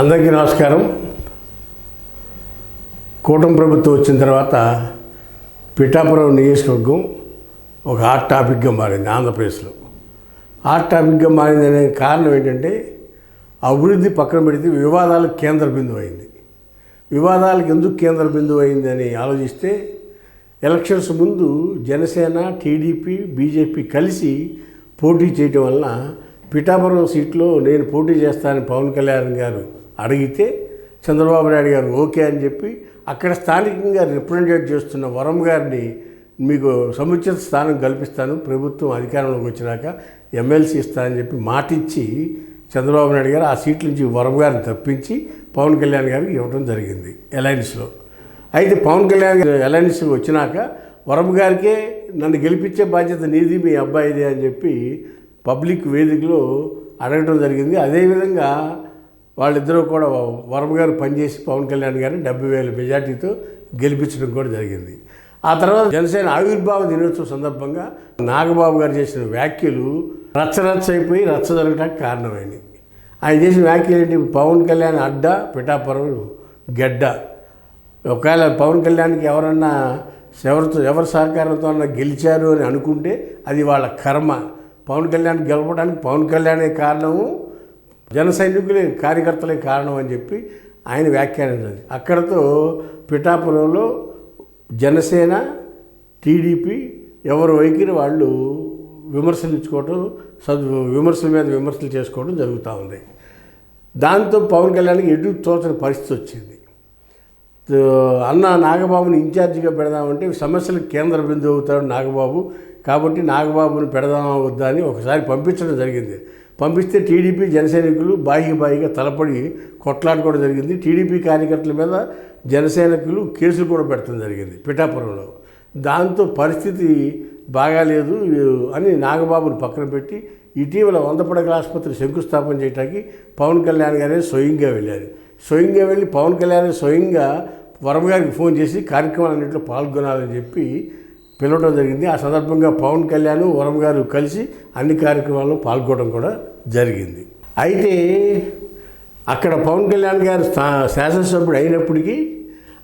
అందరికీ నమస్కారం. కూటమి ప్రభుత్వం వచ్చిన తర్వాత పిఠాపురం నియోజకవర్గం ఒక హాట్ టాపిక్గా మారింది ఆంధ్రప్రదేశ్లో. హాట్ టాపిక్గా మారింది అనే కారణం ఏంటంటే అభివృద్ధి పక్కన పెడితే వివాదాలకు కేంద్ర బిందువు అయింది. వివాదాలకు ఎందుకు కేంద్ర బిందువు అయింది అని ఆలోచిస్తే ఎలక్షన్స్ ముందు జనసేన టీడీపీ బీజేపీ కలిసి పోటీ చేయటం వలన పిఠాపురం సీట్లో నేను పోటీ చేస్తానని పవన్ కళ్యాణ్ గారు అడిగితే చంద్రబాబు నాయుడు గారు ఓకే అని చెప్పి అక్కడ స్థానికంగా రిప్రజెంటేట్ చేస్తున్న వరం గారిని మీకు సముచిత స్థానం కల్పిస్తాను. ప్రభుత్వం అధికారంలోకి వచ్చినాక ఎమ్మెల్సీ ఇస్తానని చెప్పి మాటిచ్చి చంద్రబాబు నాయుడు గారు ఆ సీట్ నుంచి వరం గారిని తప్పించి పవన్ కళ్యాణ్ గారికి ఇవ్వడం జరిగింది అలయన్స్లో అయితే పవన్ కళ్యాణ్ గారు అలయన్స్ వచ్చినాక వరం గారికే నన్ను గెలిపించే బాధ్యత నీది మీ అబ్బాయిది అని చెప్పి పబ్లిక్ వేదికలో అడగడం జరిగింది. అదేవిధంగా వాళ్ళిద్దరూ కూడా వరం గారు పనిచేసి పవన్ కళ్యాణ్ గారిని డెబ్బై వేల మెజార్టీతో గెలిపించడం కూడా జరిగింది. ఆ తర్వాత జనసేన ఆవిర్భావ దినోత్సవం సందర్భంగా నాగబాబు గారు చేసిన వ్యాఖ్యలు రచ్చరచ్చ అయిపోయి రచ్చ జరగడానికి కారణమైంది ఆయన చేసిన వ్యాఖ్యలు ఏంటి? పవన్ కళ్యాణ్ అడ్డ పిఠాపురం గెడ్డ. ఒకవేళ పవన్ కళ్యాణ్కి ఎవరన్నా ఎవరితో ఎవరి సహకారంతో అన్న గెలిచారు అని అనుకుంటే అది వాళ్ళ కర్మ. పవన్ కళ్యాణ్ గెలవడానికి పవన్ కళ్యాణే కారణము. జన సైనికులే కార్యకర్తలే కారణం అని చెప్పి ఆయన వ్యాఖ్యానించింది అక్కడతో పిఠాపురంలో జనసేన టీడీపీ ఎవరు వైఖరి వాళ్ళు విమర్శలు ఇచ్చుకోవటం సదు విమర్శల మీద విమర్శలు చేసుకోవడం జరుగుతూ ఉంది. దాంతో పవన్ కళ్యాణ్కి ఎటు తోచని పరిస్థితి వచ్చింది. అన్న నాగబాబుని ఇన్ఛార్జిగా పెడదామంటే సమస్యలకు కేంద్ర బిందువు అవుతాడు నాగబాబు. కాబట్టి నాగబాబుని పెడదామా వద్దా అని ఒకసారి పంపించడం జరిగింది. పంపిస్తే టీడీపీ జనసైనికులు బాహ్య బాహిగా తలపడి కొట్లాడుకోవడం జరిగింది. టీడీపీ కార్యకర్తల మీద జనసైనికులు కేసులు కూడా పెట్టడం జరిగింది పిఠాపురంలో. దాంతో పరిస్థితి బాగాలేదు అని నాగబాబుని పక్కన పెట్టి ఇటీవల వంద పడకల ఆసుపత్రి శంకుస్థాపన చేయడానికి పవన్ కళ్యాణ్ గారే స్వయంగా వెళ్ళారు. స్వయంగా వెళ్ళి పవన్ కళ్యాణ్ స్వయంగా వరమగారికి ఫోన్ చేసి కార్యక్రమాలన్నింటిలో పాల్గొనాలని చెప్పి పిలవడం జరిగింది. ఆ సందర్భంగా పవన్ కళ్యాణ్ వరం గారు కలిసి అన్ని కార్యక్రమాల్లో పాల్గొనడం కూడా జరిగింది. అయితే అక్కడ పవన్ కళ్యాణ్ గారు శాసనసభ్యుడు అయినప్పటికీ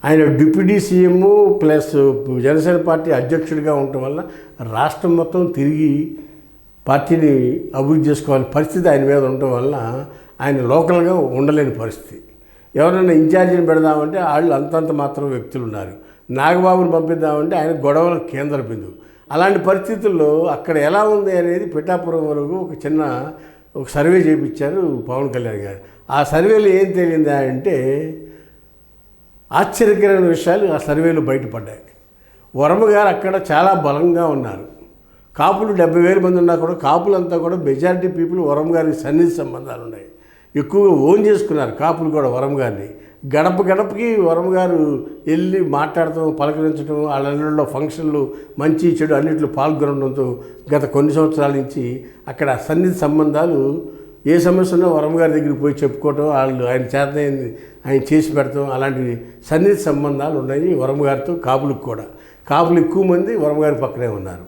ఆయన deputy CM plus Janasena party అధ్యక్షుడిగా ఉండటం వల్ల రాష్ట్రం మొత్తం తిరిగి పార్టీని అభివృద్ధి చేసుకోవాలని పరిస్థితి ఆయన మీద ఉండటం వల్ల ఆయన లోకల్గా ఉండలేని పరిస్థితి. ఎవరైనా ఇన్ఛార్జిని పెడదామంటే వాళ్ళు అంతంత మాత్రం వ్యక్తులు ఉన్నారు. నాగబాబుని పంపిద్దామంటే ఆయన గొడవల కేంద్ర బిందువు. అలాంటి పరిస్థితుల్లో అక్కడ ఎలా ఉంది అనేది పిఠాపురం వరకు ఒక చిన్న ఒక సర్వే చేయించారు పవన్ కళ్యాణ్ గారు. ఆ సర్వేలో ఏం తేలిందా అంటే ఆశ్చర్యకరమైన విషయాలు ఆ సర్వేలో బయటపడ్డాయి. వరమ గారు అక్కడ చాలా బలంగా ఉన్నారు. కాపులు డెబ్బై వేల మంది ఉన్నా కూడా కాపులంతా కూడా మెజారిటీ పీపుల్ వరం గారికి సన్నిధి సంబంధాలు ఉన్నాయి. ఎక్కువగా ఓన్ చేసుకున్నారు కాపులు కూడా వరం గారిని. గడప గడపకి వరం గారు వెళ్ళి మాట్లాడటం పలకరించడం వాళ్ళ ఫంక్షన్లు మంచి చెడు అన్నింటిలో పాల్గొనడంతో గత కొన్ని సంవత్సరాల నుంచి అక్కడ సన్నిధి సంబంధాలు ఏ సమస్య ఉన్నా వరం గారి దగ్గరికి పోయి చెప్పుకోవటం వాళ్ళు ఆయన చేతనైంది ఆయన చేసి పెడతాం అలాంటి సన్నిధి సంబంధాలు ఉన్నాయి వరం గారితో కాపులకు కూడా. కాపులు ఎక్కువ మంది వరం గారి పక్కనే ఉన్నారు.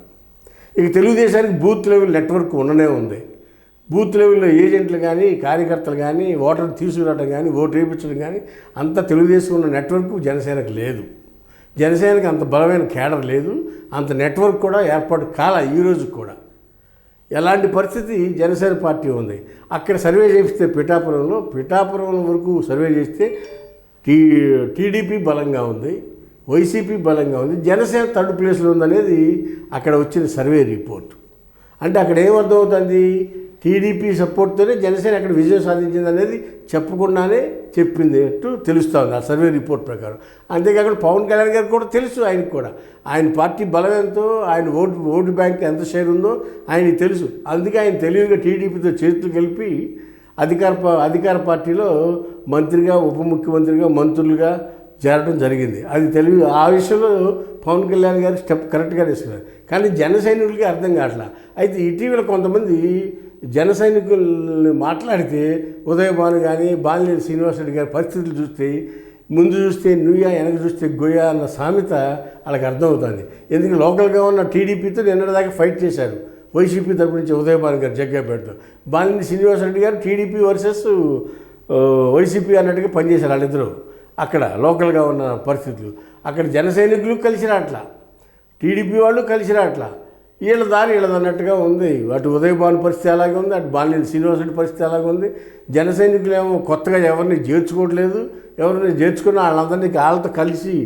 ఇక తెలుగుదేశానికి బూత్ లెవెల్ నెట్వర్క్ ఉండనే ఉంది. బూత్ లెవెల్లో ఏజెంట్లు కానీ కార్యకర్తలు కానీ ఓటర్ని తీసుకురావడం కానీ ఓటు వేయించడం కానీ అంత తెలుగుదేశం ఉన్న నెట్వర్క్ జనసేనకు లేదు. జనసేనకి అంత బలమైన కేడర్ లేదు. అంత నెట్వర్క్ కూడా ఏర్పాటు కాల ఈరోజు కూడా. ఎలాంటి పరిస్థితి? జనసేన పార్టీ ఉంది. అక్కడ సర్వే చేస్తే పిఠాపురంలో పిఠాపురం వరకు సర్వే చేస్తే టీ టీడీపీ బలంగా ఉంది వైసీపీ బలంగా ఉంది. జనసేన థర్డ్ ప్లేస్లో ఉందనేది అక్కడ వచ్చిన సర్వే రిపోర్ట్. అంటే అక్కడ ఏమర్థమవుతుంది? టీడీపీ సపోర్ట్తోనే జనసేన అక్కడ విజయం సాధించింది అనేది చెప్పకుండానే చెప్పింది అట్టు తెలుస్తుంది ఆ సర్వే రిపోర్ట్ ప్రకారం. అంతేకాకుండా పవన్ కళ్యాణ్ గారికి కూడా తెలుసు ఆయనకు కూడా. ఆయన పార్టీ బలం ఎంతో ఆయన ఓటు ఓటు బ్యాంక్ ఎంత షేర్ ఉందో ఆయనకి తెలుసు. అందుకే ఆయన తెలివిగా టీడీపీతో చేతులు కలిపి అధికార అధికార పార్టీలో మంత్రిగా ఉప ముఖ్యమంత్రిగా మంత్రులుగా చేరడం జరిగింది. అది తెలివి ఆ విషయంలో పవన్ కళ్యాణ్ గారు స్టెప్ కరెక్ట్గా తీసుకున్నారు కానీ జన సైనికులకి అర్థం కావట్లా. అయితే ఇటీవల కొంతమంది జన సైనికుల్ని మాట్లాడితే ఉదయభాను కానీ బాలినేని శ్రీనివాసరెడ్డి గారి పరిస్థితులు చూస్తే ముందు చూస్తే నుయ్యా వెనక చూస్తే గొయ్యా అన్న సామెత వాళ్ళకి అర్థమవుతుంది. ఎందుకంటే లోకల్గా ఉన్న టీడీపీతో నిన్నటిదాకా ఫైట్ చేశారు. వైసీపీ తరపు నుంచి ఉదయభాను గారు జగ్గాపేటతో. బాలినేని శ్రీనివాసరెడ్డి గారు టీడీపీ వర్సెస్ వైసీపీ అన్నట్టుగా పనిచేశారు వాళ్ళిద్దరూ. అక్కడ లోకల్గా ఉన్న పరిస్థితులు. అక్కడ జన సైనికులు కలిసి రాట్లా టీడీపీ వాళ్ళు కలిసి రాట్లా వీళ్ళ దారి వీళ్ళది అన్నట్టుగా ఉంది. అటు ఉదయభాను పరిస్థితి అలాగే ఉంది అటు బాలినేని శ్రీనివాసుడి పరిస్థితి అలాగే ఉంది. జన సైనికులేమో కొత్తగా ఎవరిని చేర్చుకోవట్లేదు. ఎవరిని చేర్చుకున్న వాళ్ళందరినీ వాళ్ళతో కలిసి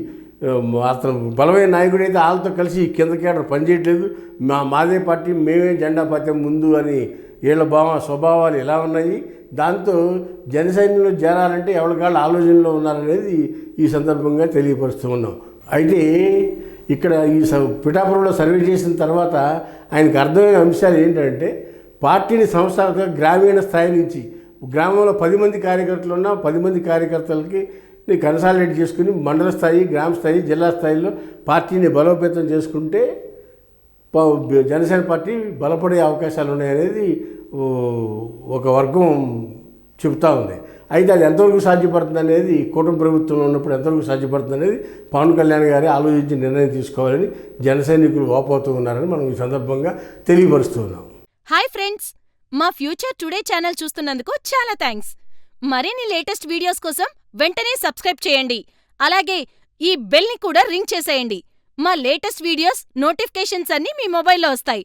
అతను బలమైన నాయకుడు అయితే వాళ్ళతో కలిసి కింద కేటర్ పనిచేయట్లేదు. మా మాదే పార్టీ మేమే జెండా పార్టీ ముందు అని వీళ్ళ భావ స్వభావాలు ఎలా ఉన్నాయి? దాంతో జనసైన్యంలో చేరాలంటే ఎవరికాళ్ళు ఆలోచనలో ఉన్నారనేది ఈ సందర్భంగా తెలియపరుస్తూ ఉన్నాం. అయితే ఇక్కడ ఈ స పిఠాపురంలో సర్వే చేసిన తర్వాత ఆయనకు అర్థమైన అంశాలు ఏంటంటే పార్టీని సంస్థాగత గ్రామీణ స్థాయి నుంచి గ్రామంలో పది మంది కార్యకర్తలు ఉన్న పది మంది కార్యకర్తలకి కన్సాలిడేట్ చేసుకుని మండల స్థాయి గ్రామ స్థాయి జిల్లా స్థాయిలో పార్టీని బలోపేతం చేసుకుంటే ప- జనసేన పార్టీ బలపడే అవకాశాలు ఉన్నాయనేది ఒక వర్గం చెబుతూ ఉంది. అయితే అది ఎంతవరకు సాధ్యపడుతుంది అనేది కూటమి ప్రభుత్వంలో ఉన్నప్పుడు ఎంతవరకు సాధ్యపడుతుంది అనేది పవన్ కళ్యాణ్ గారే ఆలోచించి నిర్ణయం తీసుకోవాలని జన సైనికులు వాపోతూ ఉన్నారని మనం ఈ సందర్భంగా తెలియపరుస్తూ ఉన్నాం. హాయ్ ఫ్రెండ్స్ మా ఫ్యూచర్ టుడే ఛానల్ చూస్తున్నందుకు చాలా థ్యాంక్స్. మరిన్ని లేటెస్ట్ వీడియోస్ కోసం వెంటనే సబ్స్క్రైబ్ చేయండి. అలాగే ఈ బెల్ని కూడా రింగ్ చేసేయండి. మా లేటెస్ట్ వీడియోస్ నోటిఫికేషన్స్ అన్నీ మీ మొబైల్లో వస్తాయి.